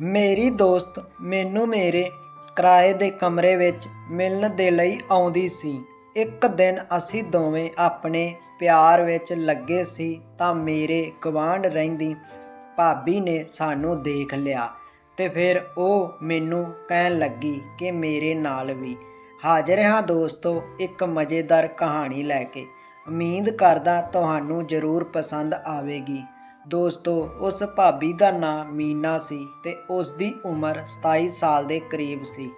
ਮੇਰੀ ਦੋਸਤ ਮੈਨੂੰ ਮੇਰੇ ਕਿਰਾਏ ਦੇ ਕਮਰੇ ਵਿੱਚ ਮਿਲਣ ਦੇ ਲਈ ਆਉਂਦੀ ਸੀ। ਇੱਕ ਦਿਨ ਅਸੀਂ ਦੋਵੇਂ ਆਪਣੇ ਪਿਆਰ ਵਿੱਚ ਲੱਗੇ ਸੀ ਤਾਂ ਮੇਰੇ ਗਵਾਂਢ ਰਹਿੰਦੀ ਭਾਬੀ ਨੇ ਸਾਨੂੰ ਦੇਖ ਲਿਆ ਤੇ ਫਿਰ ਉਹ ਮੈਨੂੰ ਕਹਿਣ ਲੱਗੀ ਕਿ ਮੇਰੇ ਨਾਲ ਵੀ। ਹਾਜ਼ਰ ਹਾਂ ਦੋਸਤੋ, ਇੱਕ ਮਜ਼ੇਦਾਰ ਕਹਾਣੀ ਲੈ ਕੇ। ਉਮੀਦ ਕਰਦਾ ਤੁਹਾਨੂੰ ਜ਼ਰੂਰ ਪਸੰਦ ਆਵੇਗੀ। ਦੋਸਤੋ, ਉਸ ਭਾਬੀ ਦਾ ਨਾਂ ਮੀਨਾ ਸੀ ਤੇ ਉਸ ਦੀ ਉਮਰ 27 ਸਾਲ ਦੇ ਕਰੀਬ ਸੀ।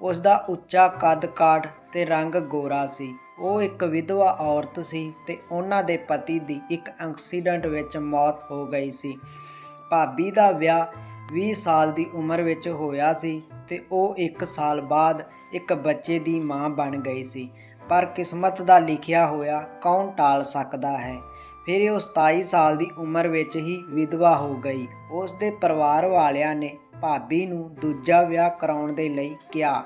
ਉਸ ਦਾ ਉੱਚਾ ਕੱਦ ਕਾਠ ਤੇ ਰੰਗ ਗੋਰਾ ਸੀ। ਉਹ ਇੱਕ ਵਿਧਵਾ ਔਰਤ ਸੀ ਤੇ ਉਹਨਾਂ ਦੇ ਪਤੀ ਦੀ ਇੱਕ ਐਕਸੀਡੈਂਟ ਵਿੱਚ ਮੌਤ ਹੋ ਗਈ ਸੀ। ਭਾਬੀ ਦਾ ਵਿਆਹ 20 ਸਾਲ ਦੀ ਉਮਰ ਵਿੱਚ ਹੋਇਆ ਸੀ ਤੇ ਉਹ 1 ਸਾਲ ਬਾਅਦ ਇੱਕ ਬੱਚੇ ਦੀ ਮਾਂ ਬਣ ਗਈ ਸੀ। ਪਰ ਕਿਸਮਤ ਦਾ ਲਿਖਿਆ ਹੋਇਆ ਕੌਣ ਟਾਲ ਸਕਦਾ ਹੈ? ਫਿਰ ਉਹ 27 ਸਾਲ ਦੀ ਉਮਰ ਵਿੱਚ ਹੀ ਵਿਧਵਾ ਹੋ ਗਈ। ਉਸ ਦੇ ਪਰਿਵਾਰ ਵਾਲਿਆਂ ਨੇ ਭਾਬੀ ਨੂੰ ਦੂਜਾ ਵਿਆਹ ਕਰਾਉਣ ਦੇ ਲਈ ਕਿਹਾ,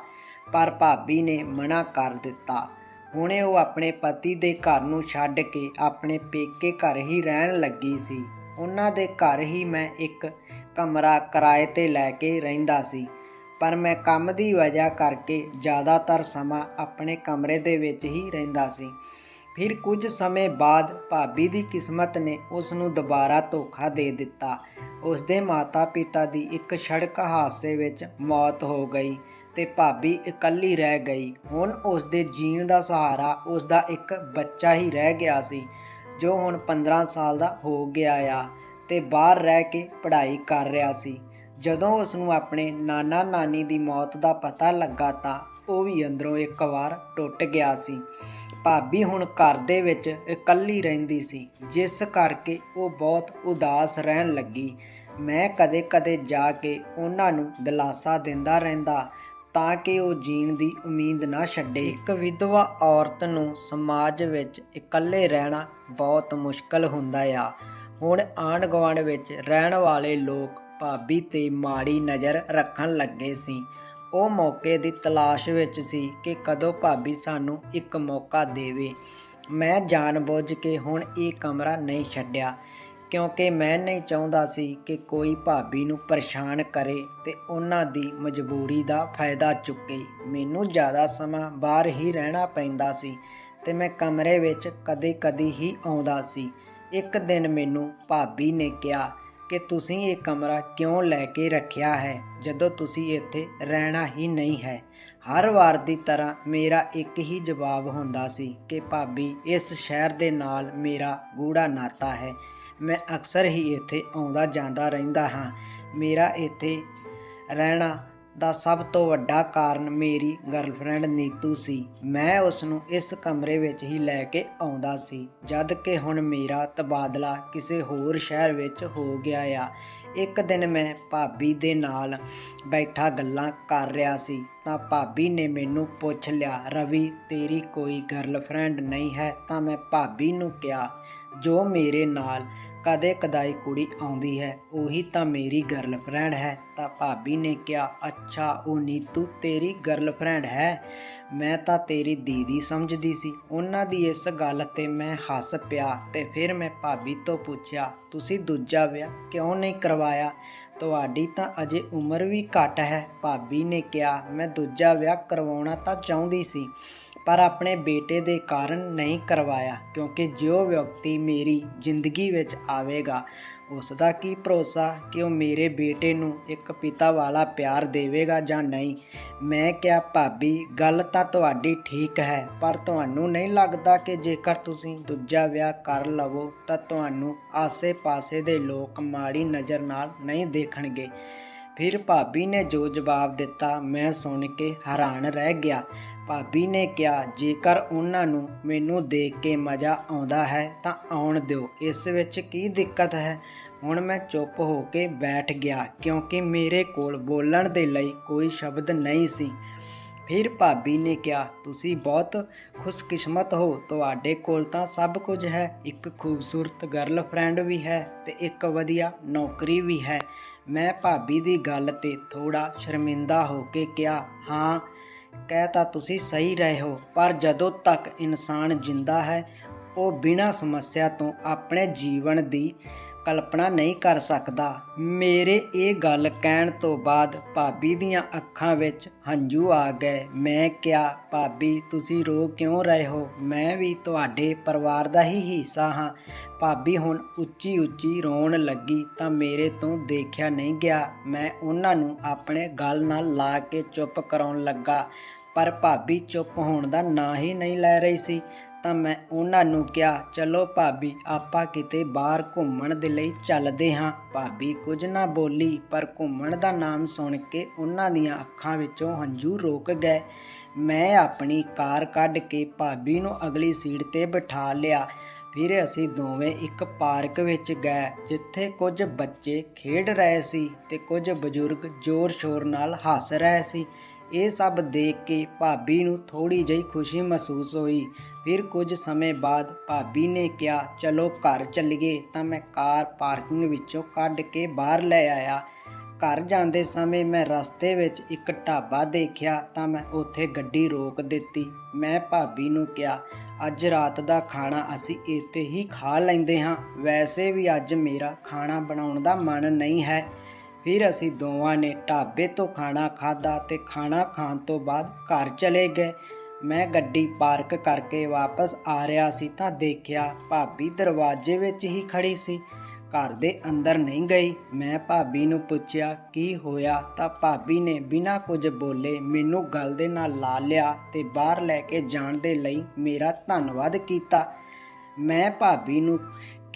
ਪਰ ਭਾਬੀ ਨੇ ਮਨਾ ਕਰ ਦਿੱਤਾ। ਹੁਣੇ ਉਹ ਆਪਣੇ ਪਤੀ ਦੇ ਘਰ ਨੂੰ ਛੱਡ ਕੇ ਆਪਣੇ ਪੇਕੇ ਘਰ ਹੀ ਰਹਿਣ ਲੱਗੀ ਸੀ। ਉਹਨਾਂ ਦੇ ਘਰ ਹੀ ਮੈਂ ਇੱਕ ਕਮਰਾ ਕਿਰਾਏ ਤੇ ਲੈ ਕੇ ਰਹਿੰਦਾ ਸੀ, ਪਰ ਮੈਂ ਕੰਮ ਦੀ ਵਜ੍ਹਾ ਕਰਕੇ ਜ਼ਿਆਦਾਤਰ ਸਮਾਂ ਆਪਣੇ ਕਮਰੇ ਦੇ ਵਿੱਚ ਹੀ ਰਹਿੰਦਾ ਸੀ। ਫਿਰ ਕੁਝ ਸਮੇਂ ਬਾਅਦ ਭਾਬੀ ਦੀ ਕਿਸਮਤ ਨੇ ਉਸ ਨੂੰ ਦੁਬਾਰਾ ਧੋਖਾ ਦੇ ਦਿੱਤਾ। ਉਸ ਦੇ ਮਾਤਾ-ਪਿਤਾ ਦੀ ਇੱਕ ਸੜਕ ਹਾਦਸੇ ਵਿੱਚ ਮੌਤ ਹੋ ਗਈ ਤੇ ਭਾਬੀ ਇਕੱਲੀ ਰਹਿ ਗਈ। ਹੁਣ ਉਸ ਦੇ ਜੀਣ ਦਾ ਸਹਾਰਾ ਉਸ ਦਾ ਇੱਕ ਬੱਚਾ ਹੀ ਰਹਿ ਗਿਆ ਸੀ, ਜੋ ਹੁਣ 15 ਸਾਲ ਦਾ ਹੋ ਗਿਆ ਆ ਤੇ ਬਾਹਰ ਰਹਿ ਕੇ ਪੜ੍ਹਾਈ ਕਰ ਰਿਹਾ ਸੀ। ਜਦੋਂ ਉਸ ਨੂੰ ਆਪਣੇ ਨਾਨਾ ਨਾਨੀ ਦੀ ਮੌਤ ਦਾ ਪਤਾ ਲੱਗਾ ਤਾਂ ਉਹ ਵੀ ਅੰਦਰੋਂ ਇੱਕ ਵਾਰ ਟੁੱਟ ਗਿਆ ਸੀ। ਭਾਬੀ ਹੁਣ ਘਰ ਦੇ ਵਿੱਚ ਇਕੱਲੀ ਰਹਿੰਦੀ ਸੀ, ਜਿਸ ਕਰਕੇ ਉਹ ਬਹੁਤ ਉਦਾਸ ਰਹਿਣ ਲੱਗੀ। ਮੈਂ ਕਦੇ-ਕਦੇ ਜਾ ਕੇ ਉਹਨਾਂ ਨੂੰ ਦਿਲਾਸਾ ਦਿੰਦਾ ਰਹਿੰਦਾ ਤਾਂ ਕਿ ਉਹ ਜੀਣ ਦੀ ਉਮੀਦ ਨਾ ਛੱਡੇ। ਇੱਕ ਵਿਧਵਾ ਔਰਤ ਨੂੰ ਸਮਾਜ ਵਿੱਚ ਇਕੱਲੇ ਰਹਿਣਾ ਬਹੁਤ ਮੁਸ਼ਕਲ ਹੁੰਦਾ ਆ। ਹੁਣ ਆਂਢ ਗੁਆਂਢ ਵਿੱਚ ਰਹਿਣ ਵਾਲੇ ਲੋਕ ਭਾਬੀ ਤੇ ਮਾੜੀ ਨਜ਼ਰ ਰੱਖਣ ਲੱਗੇ ਸੀ। ਉਹ ਮੌਕੇ ਦੀ ਤਲਾਸ਼ ਵਿੱਚ ਸੀ ਕਿ ਕਦੋਂ ਭਾਬੀ ਸਾਨੂੰ ਇੱਕ ਮੌਕਾ ਦੇਵੇ। ਮੈਂ ਜਾਣਬੁੱਝ ਕੇ ਹੁਣ ਇਹ ਕਮਰਾ ਨਹੀਂ ਛੱਡਿਆ, ਕਿਉਂਕਿ ਮੈਂ ਨਹੀਂ ਚਾਹੁੰਦਾ ਸੀ ਕਿ ਕੋਈ ਭਾਬੀ ਨੂੰ ਪਰੇਸ਼ਾਨ ਕਰੇ ਤੇ ਉਹਨਾਂ ਦੀ ਮਜਬੂਰੀ ਦਾ ਫਾਇਦਾ ਚੁੱਕੇ। ਮੈਨੂੰ ਜ਼ਿਆਦਾ ਸਮਾਂ ਬਾਹਰ ਹੀ ਰਹਿਣਾ ਪੈਂਦਾ ਸੀ ਤੇ ਮੈਂ ਕਮਰੇ ਵਿੱਚ ਕਦੇ-ਕਦੇ ਹੀ ਆਉਂਦਾ ਸੀ। ਇੱਕ ਦਿਨ ਮੈਨੂੰ ਭਾਬੀ ਨੇ ਕਿਹਾ ਕਿ ਤੁਸੀਂ ਇਹ ਕਮਰਾ ਕਿਉਂ ਲੈ ਕੇ ਰੱਖਿਆ ਹੈ, ਜਦੋਂ ਤੁਸੀਂ ਇੱਥੇ ਰਹਿਣਾ ਹੀ ਨਹੀਂ ਹੈ। ਹਰ ਵਾਰ ਦੀ ਤਰ੍ਹਾਂ ਮੇਰਾ ਇੱਕ ਹੀ ਜਵਾਬ ਹੁੰਦਾ ਸੀ ਕਿ ਭਾਬੀ, ਇਸ ਸ਼ਹਿਰ ਦੇ ਨਾਲ ਮੇਰਾ ਗੂੜਾ ਨਾਤਾ ਹੈ। ਮੈਂ ਅਕਸਰ ਹੀ ਇੱਥੇ ਆਉਂਦਾ ਜਾਂਦਾ ਰਹਿੰਦਾ ਹਾਂ। ਮੇਰਾ ਇੱਥੇ ਰਹਿਣਾ ਦਾ ਸਭ ਤੋਂ ਵੱਡਾ ਕਾਰਨ ਮੇਰੀ ਗਰਲਫ੍ਰੈਂਡ ਨੀਤੂ ਸੀ। ਮੈਂ ਉਸ ਨੂੰ ਇਸ ਕਮਰੇ ਵਿੱਚ ਹੀ ਲੈ ਕੇ ਆਉਂਦਾ ਸੀ, ਜਦ ਕਿ ਹੁਣ ਮੇਰਾ ਤਬਾਦਲਾ ਕਿਸੇ ਹੋਰ ਸ਼ਹਿਰ ਵਿੱਚ ਹੋ ਗਿਆ ਆ। ਇੱਕ ਦਿਨ ਮੈਂ ਭਾਬੀ ਦੇ ਨਾਲ ਬੈਠਾ ਗੱਲਾਂ ਕਰ ਰਿਹਾ ਸੀ, ਤਾਂ ਭਾਬੀ ਨੇ ਮੈਨੂੰ ਪੁੱਛ ਲਿਆ, ਰਵੀ, ਤੇਰੀ ਕੋਈ ਗਰਲਫ੍ਰੈਂਡ ਨਹੀਂ ਹੈ? ਤਾਂ ਮੈਂ ਭਾਬੀ ਨੂੰ ਕਿਹਾ, ਜੋ ਮੇਰੇ ਨਾਲ ਕਦੇ ਕਦਾਈ ਕੁੜੀ ਆਉਂਦੀ ਹੈ, ਉਹੀ ਤਾਂ ਮੇਰੀ ਗਰਲਫ੍ਰੈਂਡ ਹੈ। ਤਾਂ ਭਾਬੀ ਨੇ ਕਿਹਾ, ਅੱਛਾ, ਉਹ ਨੀਤੂ, ਤੇਰੀ ਗਰਲਫ੍ਰੈਂਡ ਹੈ? ਮੈਂ ਤਾਂ ਤੇਰੀ ਦੀਦੀ ਸਮਝਦੀ ਸੀ। ਉਹਨਾਂ ਦੀ ਇਸ ਗੱਲ ਤੇ ਮੈਂ ਹੱਸ ਪਿਆ ਤੇ ਫਿਰ ਮੈਂ ਭਾਬੀ ਤੋਂ ਪੁੱਛਿਆ, ਤੁਸੀਂ ਦੂਜਾ ਵਿਆਹ ਕਿਉਂ ਨਹੀਂ ਕਰਵਾਇਆ? ਤੁਹਾਡੀ ਤਾਂ ਅਜੇ ਉਮਰ ਵੀ ਘੱਟ ਹੈ। ਭਾਬੀ ਨੇ ਕਿਹਾ, ਮੈਂ ਦੂਜਾ ਵਿਆਹ ਕਰਵਾਉਣਾ ਤਾਂ ਚਾਹੁੰਦੀ ਸੀ ਪਰ ਆਪਣੇ ਬੇਟੇ ਦੇ ਕਾਰਨ ਨਹੀਂ ਕਰਵਾਇਆ, ਕਿਉਂਕਿ ਜੋ ਵਿਅਕਤੀ ਮੇਰੀ ਜ਼ਿੰਦਗੀ ਵਿੱਚ ਆਵੇਗਾ, ਉਸ ਦਾ ਕੀ ਭਰੋਸਾ ਕਿ ਉਹ ਮੇਰੇ ਬੇਟੇ ਨੂੰ ਇੱਕ ਪਿਤਾ ਵਾਲਾ ਪਿਆਰ ਦੇਵੇਗਾ ਜਾਂ ਨਹੀਂ? ਮੈਂ ਕਿਹਾ, ਭਾਬੀ, ਗੱਲ ਤਾਂ ਤੁਹਾਡੀ ਠੀਕ ਹੈ, ਪਰ ਤੁਹਾਨੂੰ ਨਹੀਂ ਲੱਗਦਾ ਕਿ ਜੇਕਰ ਤੁਸੀਂ ਦੂਜਾ ਵਿਆਹ ਕਰ ਲਵੋ ਤਾਂ ਤੁਹਾਨੂੰ ਆਸੇ-ਪਾਸੇ ਦੇ ਲੋਕ ਮਾੜੀ ਨਜ਼ਰ ਨਾਲ ਨਹੀਂ ਦੇਖਣਗੇ। ਫਿਰ ਭਾਬੀ ਨੇ ਜੋ ਜਵਾਬ ਦਿੱਤਾ, ਮੈਂ ਸੁਣ ਕੇ ਹੈਰਾਨ ਰਹਿ ਗਿਆ। ਭਾਬੀ ਨੇ ਕਿਹਾ, ਜੇਕਰ ਉਹਨਾਂ ਨੂੰ ਮੈਨੂੰ ਦੇਖ ਕੇ ਮਜ਼ਾ ਆਉਂਦਾ ਹੈ, ਤਾਂ ਆਉਣ ਦਿਓ। ਇਸ ਵਿੱਚ ਕੀ ਦਿੱਕਤ ਹੈ? ਹੁਣ ਮੈਂ ਚੁੱਪ ਹੋ ਕੇ ਬੈਠ ਗਿਆ, ਕਿਉਂਕਿ ਮੇਰੇ ਕੋਲ ਬੋਲਣ ਦੇ ਲਈ ਕੋਈ ਸ਼ਬਦ ਨਹੀਂ ਸੀ। ਫਿਰ ਭਾਬੀ ਨੇ ਕਿਹਾ, ਤੁਸੀਂ ਬਹੁਤ ਖੁਸ਼ਕਿਸਮਤ ਹੋ। ਤੁਹਾਡੇ ਕੋਲ ਤਾਂ ਸਭ ਕੁਝ ਹੈ। ਇੱਕ ਖੂਬਸੂਰਤ ਗਰਲਫ੍ਰੈਂਡ ਵੀ ਹੈ ਤੇ ਇੱਕ ਵਧੀਆ ਨੌਕਰੀ ਵੀ ਹੈ। ਮੈਂ ਭਾਬੀ ਦੀ ਗੱਲ ਤੇ ਥੋੜਾ ਸ਼ਰਮਿੰਦਾ ਹੋ ਕੇ ਕਿਹਾ, ਹਾਂ, ਕਹਿ ਤਾਂ ਤੁਸੀਂ ਸਹੀ ਰਹੇ ਹੋ, ਪਰ ਜਦੋਂ ਤੱਕ ਇਨਸਾਨ ਜਿੰਦਾ ਹੈ, ਉਹ ਬਿਨਾਂ ਸਮੱਸਿਆ ਤੋਂ ਆਪਣੇ ਜੀਵਨ ਦੀ ਕਲਪਨਾ ਨਹੀਂ ਕਰ ਸਕਦਾ। ਮੇਰੇ ਇਹ ਗੱਲ ਕਹਿਣ ਤੋਂ ਬਾਅਦ ਭਾਬੀ ਦੀਆਂ ਅੱਖਾਂ ਵਿੱਚ ਹੰਝੂ ਆ ਗਏ। ਮੈਂ ਕਿਹਾ, ਭਾਬੀ, ਤੁਸੀਂ ਰੋ ਕਿਉਂ ਰਹੇ ਹੋ? ਮੈਂ ਵੀ ਤੁਹਾਡੇ ਪਰਿਵਾਰ ਦਾ ਹੀ ਹਿੱਸਾ ਹਾਂ। ਭਾਬੀ ਹੁਣ ਉੱਚੀ ਉੱਚੀ ਰੋਣ ਲੱਗੀ, ਤਾਂ ਮੇਰੇ ਤੋਂ ਦੇਖਿਆ ਨਹੀਂ ਗਿਆ। ਮੈਂ ਉਹਨਾਂ ਨੂੰ ਆਪਣੇ ਗੱਲ ਨਾਲ ਲਾ ਕੇ ਚੁੱਪ ਕਰਾਉਣ ਲੱਗਾ, ਪਰ ਭਾਬੀ ਚੁੱਪ ਹੋਣ ਦਾ ਨਾਂ ਹੀ ਨਹੀਂ ਲੈ ਰਹੀ ਸੀ। ਤਾਂ ਮੈਂ ਉਹਨਾਂ ਨੂੰ ਕਿਹਾ, ਚਲੋ ਭਾਬੀ, ਆਪਾਂ ਕਿਤੇ ਬਾਹਰ ਘੁੰਮਣ ਦੇ ਲਈ ਚੱਲਦੇ ਹਾਂ। ਭਾਬੀ ਕੁਝ ਨਾ ਬੋਲੀ, ਪਰ ਘੁੰਮਣ ਦਾ ਨਾਮ ਸੁਣ ਕੇ ਉਹਨਾਂ ਦੀਆਂ ਅੱਖਾਂ ਵਿੱਚੋਂ ਹੰਝੂ ਰੋਕ ਗਏ। ਮੈਂ ਆਪਣੀ ਕਾਰ ਕੱਢ ਕੇ ਭਾਬੀ ਨੂੰ ਅਗਲੀ ਸੀਟ ਤੇ ਬਿਠਾ ਲਿਆ। ਫਿਰ ਅਸੀਂ ਦੋਵੇਂ ਇੱਕ ਪਾਰਕ ਵਿੱਚ ਗਏ, ਜਿੱਥੇ ਕੁਝ ਬੱਚੇ ਖੇਡ ਰਹੇ ਸੀ ਤੇ ਕੁਝ ਬਜ਼ੁਰਗ ਜ਼ੋਰ-ਸ਼ੋਰ ਨਾਲ ਹੱਸ ਰਹੇ ਸੀ। ਇਹ ਸਭ ਦੇਖ ਕੇ ਭਾਬੀ ਨੂੰ ਥੋੜੀ ਜਿਹੀ ਖੁਸ਼ੀ ਮਹਿਸੂਸ ਹੋਈ। ਫਿਰ ਕੁਝ ਸਮੇਂ ਬਾਅਦ ਭਾਬੀ ਨੇ ਕਿਹਾ, ਚਲੋ ਘਰ ਚੱਲੀਏ। ਤਾਂ ਮੈਂ ਕਾਰ ਪਾਰਕਿੰਗ ਵਿੱਚੋਂ ਕੱਢ ਕੇ ਬਾਹਰ ਲੈ ਆਇਆ। ਘਰ ਜਾਂਦੇ ਸਮੇਂ ਮੈਂ ਰਸਤੇ ਵਿੱਚ ਇੱਕ ਢਾਬਾ ਦੇਖਿਆ, ਤਾਂ ਮੈਂ ਉੱਥੇ ਗੱਡੀ ਰੋਕ ਦਿੱਤੀ। ਮੈਂ ਭਾਬੀ ਨੂੰ ਕਿਹਾ, ਅੱਜ ਰਾਤ ਦਾ ਖਾਣਾ ਅਸੀਂ ਇੱਥੇ ਹੀ ਖਾ ਲੈਂਦੇ ਹਾਂ। ਵੈਸੇ ਵੀ ਅੱਜ ਮੇਰਾ ਖਾਣਾ ਬਣਾਉਣ ਦਾ ਮਨ ਨਹੀਂ ਹੈ। ਫਿਰ ਅਸੀਂ ਦੋਵਾਂ ਨੇ ਢਾਬੇ ਤੋਂ ਖਾਣਾ ਖਾਦਾ ਤੇ ਖਾਣਾ ਖਾਣ ਤੋਂ ਬਾਅਦ ਘਰ ਚਲੇ ਗਏ। ਮੈਂ ਗੱਡੀ ਪਾਰਕ ਕਰਕੇ ਵਾਪਸ ਆ ਰਿਹਾ ਸੀ ਤਾਂ ਦੇਖਿਆ ਭਾਬੀ ਦਰਵਾਜ਼ੇ ਵਿੱਚ ਹੀ ਖੜੀ ਸੀ। ਘਰ ਦੇ ਅੰਦਰ ਨਹੀਂ ਗਈ। ਮੈਂ ਭਾਬੀ ਨੂੰ ਪੁੱਛਿਆ, ਕੀ ਹੋਇਆ? ਤਾਂ ਭਾਬੀ ਨੇ ਬਿਨਾਂ ਕੁਝ ਬੋਲੇ ਮੈਨੂੰ ਗਲ ਦੇ ਨਾਲ ਲਾ ਲਿਆ ਤੇ ਬਾਹਰ ਲੈ ਕੇ ਜਾਣ ਦੇ ਲਈ ਮੇਰਾ ਧੰਨਵਾਦ ਕੀਤਾ। ਮੈਂ ਭਾਬੀ ਨੂੰ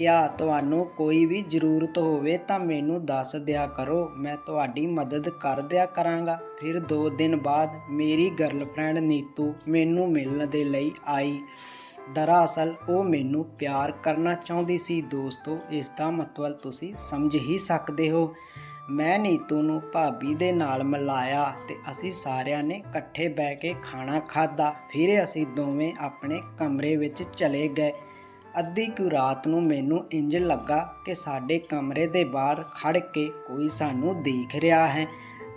ਕਿਆ ਤੁਹਾਨੂੰ ਕੋਈ ਵੀ ਜ਼ਰੂਰਤ ਹੋਵੇ ਤਾਂ ਮੈਨੂੰ ਦੱਸ ਦਿਆ ਕਰੋ। ਮੈਂ ਤੁਹਾਡੀ ਮਦਦ ਕਰ ਦਿਆ ਕਰਾਂਗਾ। ਫਿਰ 2 ਦਿਨ ਬਾਅਦ ਮੇਰੀ ਗਰਲਫ੍ਰੈਂਡ ਨੀਤੂ ਮੈਨੂੰ ਮਿਲਣ ਦੇ ਲਈ ਆਈ। ਦਰਅਸਲ, ਉਹ ਮੈਨੂੰ ਪਿਆਰ ਕਰਨਾ ਚਾਹੁੰਦੀ ਸੀ। ਦੋਸਤੋ, ਇਸ ਦਾ ਮਤਲਬ ਤੁਸੀਂ ਸਮਝ ਹੀ ਸਕਦੇ ਹੋ। ਮੈਂ ਨੀਤੂ ਨੂੰ ਭਾਬੀ ਦੇ ਨਾਲ ਮਿਲਾਇਆ ਤੇ ਅਸੀਂ ਸਾਰਿਆਂ ਨੇ ਇਕੱਠੇ ਬਹਿ ਕੇ ਖਾਣਾ ਖਾਧਾ। ਫਿਰ ਅਸੀਂ ਦੋਵੇਂ ਆਪਣੇ ਕਮਰੇ ਵਿੱਚ ਚਲੇ ਗਏ। ਅੱਧੀ ਕੁ ਰਾਤ ਨੂੰ ਮੈਨੂੰ ਇੰਜ ਲੱਗਾ ਕਿ ਸਾਡੇ ਕਮਰੇ ਦੇ ਬਾਹਰ ਖੜ ਕੇ ਕੋਈ ਸਾਨੂੰ ਦੇਖ ਰਿਹਾ ਹੈ।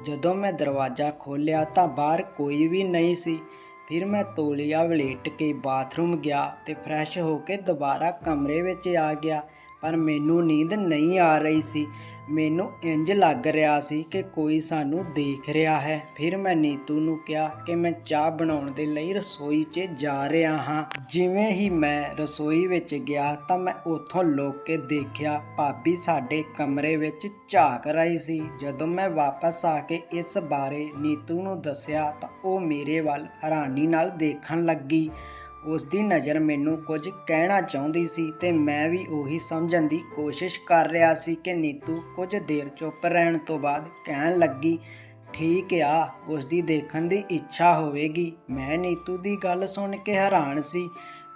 ਜਦੋਂ ਮੈਂ ਦਰਵਾਜ਼ਾ ਖੋਲ੍ਹਿਆ ਤਾਂ ਬਾਹਰ ਕੋਈ ਵੀ ਨਹੀਂ ਸੀ। ਫਿਰ ਮੈਂ ਤੋਲੀਆ ਵਲੇਟ ਕੇ ਬਾਥਰੂਮ ਗਿਆ ਤੇ ਫਰੈਸ਼ ਹੋ ਕੇ ਦੁਬਾਰਾ ਕਮਰੇ ਵਿੱਚ ਆ ਗਿਆ, ਪਰ ਮੈਨੂੰ ਨੀਂਦ ਨਹੀਂ ਆ ਰਹੀ ਸੀ। ਮੈਨੂੰ ਇੰਜ ਲੱਗ ਰਿਹਾ ਸੀ ਕਿ ਕੋਈ ਸਾਨੂੰ ਦੇਖ ਰਿਹਾ ਹੈ। ਫਿਰ ਮੈਂ ਨੀਤੂ ਨੂੰ ਕਿਹਾ ਕਿ ਮੈਂ ਚਾਹ ਬਣਾਉਣ ਦੇ ਲਈ ਰਸੋਈ 'ਚ ਜਾ ਰਿਹਾ ਹਾਂ। ਜਿਵੇਂ ਹੀ ਮੈਂ ਰਸੋਈ ਵਿੱਚ ਗਿਆ ਤਾਂ ਮੈਂ ਉੱਥੋਂ ਲੋਕ ਕੇ ਦੇਖਿਆ ਭਾਬੀ ਸਾਡੇ ਕਮਰੇ ਵਿੱਚ ਝਾਕ ਰਹੀ ਸੀ। ਜਦੋਂ ਮੈਂ ਵਾਪਸ ਆ ਕੇ ਇਸ ਬਾਰੇ ਨੀਤੂ ਨੂੰ ਦੱਸਿਆ ਤਾਂ ਉਹ ਮੇਰੇ ਵੱਲ ਹੈਰਾਨੀ ਨਾਲ ਦੇਖਣ ਲੱਗੀ। ਉਸ ਦੀ ਨਜ਼ਰ ਮੈਨੂੰ ਕੁਝ ਕਹਿਣਾ ਚਾਹੁੰਦੀ ਸੀ ਤੇ ਮੈਂ ਵੀ ਉਹੀ ਸਮਝਣ ਦੀ ਕੋਸ਼ਿਸ਼ ਕਰ ਰਿਹਾ ਸੀ ਕਿ ਨੀਤੂ ਕੁਝ ਦੇਰ ਚੁੱਪ ਰਹਿਣ ਤੋਂ ਬਾਅਦ ਕਹਿਣ ਲੱਗੀ, ਠੀਕ ਆ ਉਸ ਦੀ ਦੇਖਣ ਦੀ ਇੱਛਾ ਹੋਵੇਗੀ। ਮੈਂ ਨੀਤੂ ਦੀ ਗੱਲ ਸੁਣ ਕੇ ਹੈਰਾਨ ਸੀ।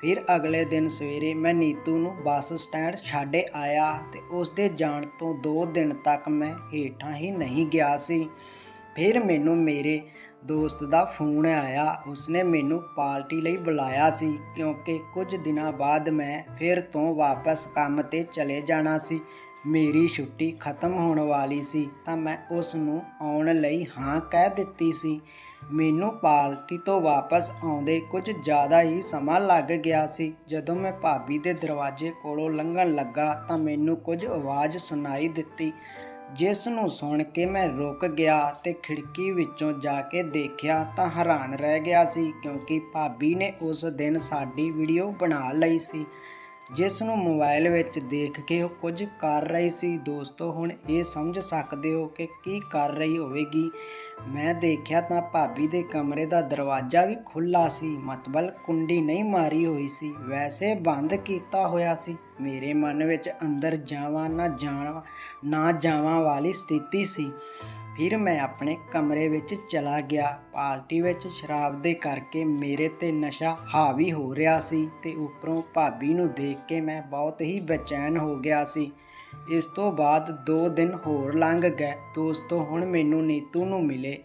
ਫਿਰ ਅਗਲੇ ਦਿਨ ਸਵੇਰੇ ਮੈਂ ਨੀਤੂ ਨੂੰ ਬੱਸ ਸਟੈਂਡ ਛੱਡੇ ਆਇਆ ਤੇ ਉਸ ਦੇ ਜਾਣ ਤੋਂ 2 ਦਿਨ ਤੱਕ ਮੈਂ ਹੇਠਾਂ ਹੀ ਨਹੀਂ ਗਿਆ ਸੀ। ਫਿਰ ਮੈਨੂੰ ਮੇਰੇ ਦੋਸਤ ਦਾ ਫੋਨ ਆਇਆ। ਉਸਨੇ ਮੈਨੂੰ ਪਾਰਟੀ ਲਈ ਬੁਲਾਇਆ ਸੀ, ਕਿਉਂਕਿ ਕੁਝ ਦਿਨਾਂ ਬਾਅਦ ਮੈਂ ਫਿਰ ਤੋਂ ਵਾਪਸ ਕੰਮ ਤੇ ਚਲੇ ਜਾਣਾ ਸੀ। ਮੇਰੀ ਛੁੱਟੀ ਖਤਮ ਹੋਣ ਵਾਲੀ ਸੀ, ਤਾਂ ਮੈਂ ਉਸ ਨੂੰ ਆਉਣ ਲਈ ਹਾਂ ਕਹਿ ਦਿੱਤੀ ਸੀ। ਮੈਨੂੰ ਪਾਰਟੀ ਤੋਂ ਵਾਪਸ ਆਉਂਦੇ ਕੁਝ ਜ਼ਿਆਦਾ ਹੀ ਸਮਾਂ ਲੱਗ ਗਿਆ ਸੀ। ਜਦੋਂ ਮੈਂ ਭਾਬੀ ਦੇ ਦਰਵਾਜ਼ੇ ਕੋਲੋਂ ਲੰਘਣ ਲੱਗਾ, ਤਾਂ ਮੈਨੂੰ ਕੁਝ ਆਵਾਜ਼ ਸੁਣਾਈ ਦਿੱਤੀ। ਜਿਸ ਨੂੰ ਸੁਣ ਕੇ ਮੈਂ ਰੁਕ ਗਿਆ ਤੇ ਖਿੜਕੀ ਵਿੱਚੋਂ ਜਾ ਕੇ ਦੇਖਿਆ ਤਾਂ ਹੈਰਾਨ ਰਹਿ ਗਿਆ ਸੀ ਕਿਉਂਕਿ ਭਾਬੀ ਨੇ ਉਸ ਦਿਨ ਸਾਡੀ ਵੀਡੀਓ ਬਣਾ ਲਈ ਸੀ ਜਿਸ ਨੂੰ ਮੋਬਾਈਲ ਵਿੱਚ ਦੇਖ ਕੇ ਉਹ ਕੁਝ ਕਰ ਰਹੀ ਸੀ। ਦੋਸਤੋ, ਹੁਣ ਇਹ ਸਮਝ ਸਕਦੇ ਹੋ ਕਿ ਕੀ ਕਰ ਰਹੀ ਹੋਵੇਗੀ। ਮੈਂ ਦੇਖਿਆ ਤਾਂ ਭਾਬੀ ਦੇ ਕਮਰੇ ਦਾ ਦਰਵਾਜ਼ਾ ਵੀ ਖੁੱਲਾ ਸੀ, ਮਤਬਲ ਕੁੰਡੀ ਨਹੀਂ ਮਾਰੀ ਹੋਈ ਸੀ। ਵੈਸੇ ਬੰਦ ਕੀਤਾ ਹੋਇਆ ਸੀ। ਮੇਰੇ ਮਨ ਵਿੱਚ ਅੰਦਰ ਜਾਵਾਂ ਨਾ ਜਾਵਾਂ ਨਾ ਜਾਵਾਂ ਵਾਲੀ ਸਥਿਤੀ ਸੀ। ਫਿਰ ਮੈਂ ਆਪਣੇ ਕਮਰੇ ਵਿੱਚ ਚਲਾ ਗਿਆ। ਪਾਰਟੀ ਵਿੱਚ ਸ਼ਰਾਬ ਦੇ ਕਰਕੇ ਮੇਰੇ ਤੇ ਨਸ਼ਾ ਹਾਵੀ ਹੋ ਰਿਹਾ ਸੀ ਤੇ ਉੱਪਰੋਂ ਭਾਬੀ ਨੂੰ ਦੇਖ ਕੇ ਮੈਂ ਬਹੁਤ ਹੀ ਬੇਚੈਨ ਹੋ ਗਿਆ ਸੀ। ਇਸ ਤੋਂ ਬਾਅਦ 2 ਦਿਨ ਹੋਰ ਲੰਘ ਗਏ। ਦੋਸਤੋ, ਹੁਣ ਮੈਨੂੰ ਨੀਤੂ ਨੂੰ ਮਿਲੇ।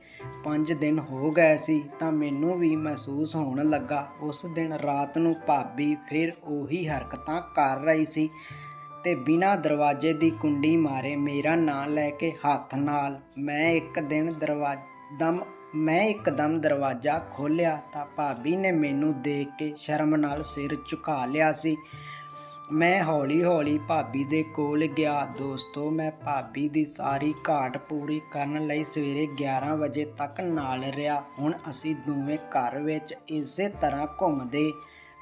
5 ਦਿਨ ਹੋ ਗਏ ਸੀ, ਤਾਂ ਮੈਨੂੰ ਵੀ ਮਹਿਸੂਸ ਹੋਣ ਲੱਗਾ। ਉਸ ਦਿਨ ਰਾਤ ਨੂੰ ਭਾਬੀ ਫਿਰ ਉਹੀ ਹਰਕਤਾਂ ਕਰ ਰਹੀ ਸੀ ਤੇ ਬਿਨਾਂ ਦਰਵਾਜ਼ੇ ਦੀ ਕੁੰਡੀ ਮਾਰੇ ਮੇਰਾ ਨਾਂ ਲੈ ਕੇ ਹੱਥ ਨਾਲ, ਮੈਂ ਇੱਕ ਦਿਨ ਦਰਵਾਜ਼ਾ ਮੈਂ ਇੱਕਦਮ ਦਰਵਾਜ਼ਾ ਖੋਲ੍ਹਿਆ ਤਾਂ ਭਾਬੀ ਨੇ ਮੈਨੂੰ ਦੇਖ ਕੇ ਸ਼ਰਮ ਨਾਲ ਸਿਰ ਝੁਕਾ ਲਿਆ ਸੀ। ਮੈਂ ਹੌਲੀ-ਹੌਲੀ ਭਾਬੀ ਦੇ ਕੋਲ ਗਿਆ। ਦੋਸਤੋ, ਮੈਂ ਭਾਬੀ ਦੀ ਸਾਰੀ ਘਾਟ ਪੂਰੀ ਕਰਨ ਲਈ ਸਵੇਰੇ 11 ਵਜੇ ਤੱਕ ਨਾਲ ਰਿਹਾ। ਹੁਣ ਅਸੀਂ ਦੋਵੇਂ ਘਰ ਵਿੱਚ ਇਸੇ ਤਰ੍ਹਾਂ ਘੁੰਮਦੇ,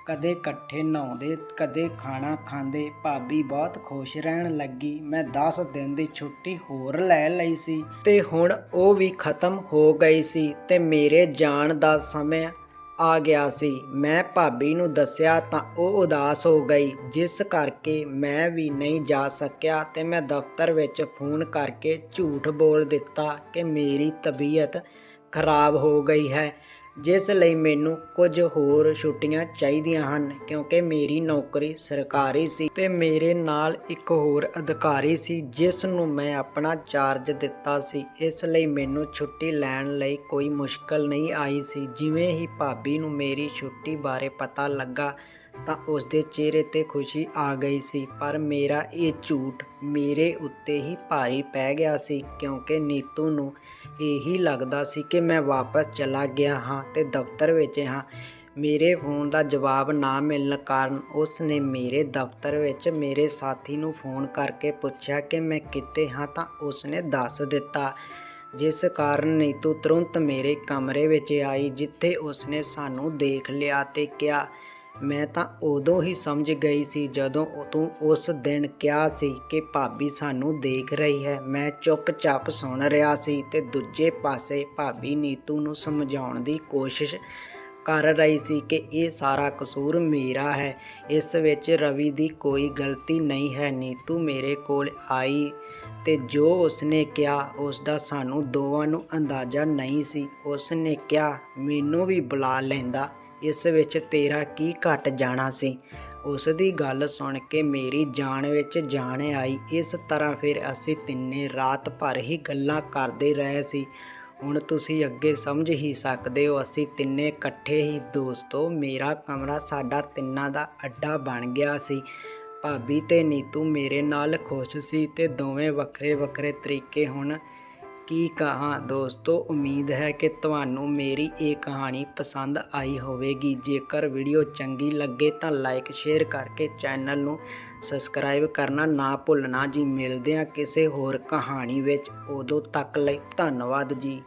ਕਦੇ ਇਕੱਠੇ ਨਹਾਉਂਦੇ, ਕਦੇ ਖਾਣਾ ਖਾਂਦੇ। ਭਾਬੀ ਬਹੁਤ ਖੁਸ਼ ਰਹਿਣ ਲੱਗੀ। ਮੈਂ 10 ਦਿਨ ਦੀ ਛੁੱਟੀ ਹੋਰ ਲੈ ਲਈ ਸੀ ਤੇ ਹੁਣ ਉਹ ਵੀ ਖਤਮ ਹੋ ਗਈ ਸੀ ਤੇ ਮੇਰੇ ਜਾਣ ਦਾ ਸਮਾਂ ਆ ਗਿਆ ਸੀ। ਮੈਂ ਭਾਬੀ ਨੂੰ ਦੱਸਿਆ ਤਾਂ ਉਹ ਉਦਾਸ ਹੋ ਗਈ, ਜਿਸ ਕਰਕੇ ਮੈਂ ਵੀ ਨਹੀਂ ਜਾ ਸਕਿਆ ਤੇ ਮੈਂ ਦਫ਼ਤਰ ਵਿੱਚ ਫੋਨ ਕਰਕੇ ਝੂਠ ਬੋਲ ਦਿੱਤਾ ਕਿ ਮੇਰੀ ਤਬੀਅਤ ਖਰਾਬ ਹੋ ਗਈ ਹੈ। ਜਿਸ ਲਈ ਮੈਨੂੰ ਕੁਝ ਹੋਰ ਛੁੱਟੀਆਂ ਚਾਹੀਦੀਆਂ ਹਨ, ਕਿਉਂਕਿ ਮੇਰੀ ਨੌਕਰੀ ਸਰਕਾਰੀ ਸੀ ਤੇ ਮੇਰੇ ਨਾਲ ਇੱਕ ਹੋਰ ਅਧਿਕਾਰੀ ਸੀ, ਜਿਸ ਨੂੰ ਮੈਂ ਆਪਣਾ ਚਾਰਜ ਦਿੱਤਾ ਸੀ। ਇਸ ਲਈ ਮੈਨੂੰ ਛੁੱਟੀ ਲੈਣ ਲਈ ਕੋਈ ਮੁਸ਼ਕਲ ਨਹੀਂ ਆਈ ਸੀ। ਜਿਵੇਂ ਹੀ ਭਾਬੀ ਨੂੰ ਮੇਰੀ ਛੁੱਟੀ ਬਾਰੇ ਪਤਾ ਲੱਗਾ, ਤਾਂ ਉਸ ਦੇ ਚਿਹਰੇ ਤੇ ਖੁਸ਼ੀ ਆ ਗਈ ਸੀ। ਪਰ ਮੇਰਾ ਇਹ ਝੂਠ ਮੇਰੇ ਉੱਤੇ ਹੀ ਭਾਰੀ ਪੈ ਗਿਆ ਸੀ, ਕਿਉਂਕਿ ਨੀਤੂ ਨੂੰ ਇਹੀ ਲੱਗਦਾ ਸੀ ਕਿ ਮੈਂ ਵਾਪਸ ਚਲਾ ਗਿਆ ਹਾਂ ਤੇ ਦਫ਼ਤਰ ਵਿੱਚ ਹਾਂ। ਮੇਰੇ ਫੋਨ ਦਾ ਜਵਾਬ ਨਾ ਮਿਲਣ ਕਾਰਨ ਉਸ ਨੇ ਮੇਰੇ ਦਫ਼ਤਰ ਵਿੱਚ ਮੇਰੇ ਸਾਥੀ ਨੂੰ ਫੋਨ ਕਰਕੇ ਪੁੱਛਿਆ ਕਿ ਮੈਂ ਕਿੱਥੇ ਹਾਂ ਤਾਂ ਉਸ ਨੇ ਦੱਸ ਦਿੱਤਾ, ਜਿਸ ਕਾਰਨ ਨੀਤੂ ਤੁਰੰਤ ਮੇਰੇ ਕਮਰੇ ਵਿੱਚ ਆਈ, ਜਿੱਥੇ ਉਸ ਨੇ ਸਾਨੂੰ ਦੇਖ ਲਿਆ ਤੇ ਕਿਹਾ ਮੈਂ ਤਾਂ ਉਦੋਂ ਹੀ ਸਮਝ ਗਈ ਸੀ ਜਦੋਂ ਤੂੰ ਉਸ ਦਿਨ ਕਿਹਾ ਸੀ ਕਿ ਭਾਬੀ ਸਾਨੂੰ ਦੇਖ ਰਹੀ ਹੈ। ਮੈਂ ਚੁੱਪਚਾਪ ਸੁਣ ਰਿਹਾ ਸੀ ਤੇ ਦੂਜੇ ਪਾਸੇ ਭਾਬੀ ਨੀਤੂ ਨੂੰ ਸਮਝਾਉਣ ਦੀ ਕੋਸ਼ਿਸ਼ ਕਰ ਰਹੀ ਸੀ ਕਿ ਇਹ ਸਾਰਾ ਕਸੂਰ ਮੇਰਾ ਹੈ। ਇਸ ਵਿੱਚ ਰਵੀ ਦੀ ਕੋਈ ਗਲਤੀ ਨਹੀਂ ਹੈ। ਨੀਤੂ ਮੇਰੇ ਕੋਲ ਆਈ ਤੇ ਜੋ ਉਸਨੇ ਕਿਹਾ ਉਸ ਦਾ ਸਾਨੂੰ ਦੋਵਾਂ ਨੂੰ ਅੰਦਾਜ਼ਾ ਨਹੀਂ ਸੀ। ਉਸਨੇ ਕਿਹਾ, ਮੈਨੂੰ ਵੀ ਬੁਲਾ ਲੈਂਦਾ। ਇਸ ਵਿੱਚ ਤੇਰਾ ਕੀ ਘਟ ਜਾਣਾ ਸੀ? ਉਸ ਦੀ ਗੱਲ ਸੁਣ ਕੇ ਮੇਰੀ ਜਾਨ ਵਿੱਚ ਜਾਨ ਆਈ। ਇਸ ਤਰ੍ਹਾਂ ਫਿਰ ਅਸੀਂ ਤਿੰਨੇ ਰਾਤ ਭਰ ਹੀ ਗੱਲਾਂ ਕਰਦੇ ਰਹੇ ਸੀ। ਹੁਣ ਤੁਸੀਂ ਅੱਗੇ ਸਮਝ ਹੀ ਸਕਦੇ ਹੋ, ਅਸੀਂ ਤਿੰਨੇ ਇਕੱਠੇ ਹੀ ਦੋਸਤੋ, ਮੇਰਾ ਕਮਰਾ ਸਾਡਾ ਤਿੰਨਾਂ ਦਾ ਅੱਡਾ ਬਣ ਗਿਆ ਸੀ। ਭਾਬੀ ਤੇ ਨੀਤੂ ਮੇਰੇ ਨਾਲ ਖੁਸ਼ ਸੀ ਤੇ ਦੋਵੇਂ ਵੱਖਰੇ ਵੱਖਰੇ ਤਰੀਕੇ ਹੁਣ ਕੀ ਕਹਾਂ ਦੋਸਤੋ? ਉਮੀਦ ਹੈ ਕਿ ਤੁਹਾਨੂੰ ਮੇਰੀ ਇਹ ਕਹਾਣੀ ਪਸੰਦ ਆਈ ਹੋਵੇਗੀ। ਜੇਕਰ ਵੀਡੀਓ ਚੰਗੀ ਲੱਗੇ ਤਾਂ ਲਾਈਕ, ਸ਼ੇਅਰ ਕਰਕੇ ਚੈਨਲ ਨੂੰ ਸਬਸਕ੍ਰਾਈਬ ਕਰਨਾ ਨਾ ਭੁੱਲਣਾ ਜੀ। ਮਿਲਦੇ ਹਾਂ ਕਿਸੇ ਹੋਰ ਕਹਾਣੀ ਵਿੱਚ। ਉਦੋਂ ਤੱਕ ਲਈ ਧੰਨਵਾਦ ਜੀ।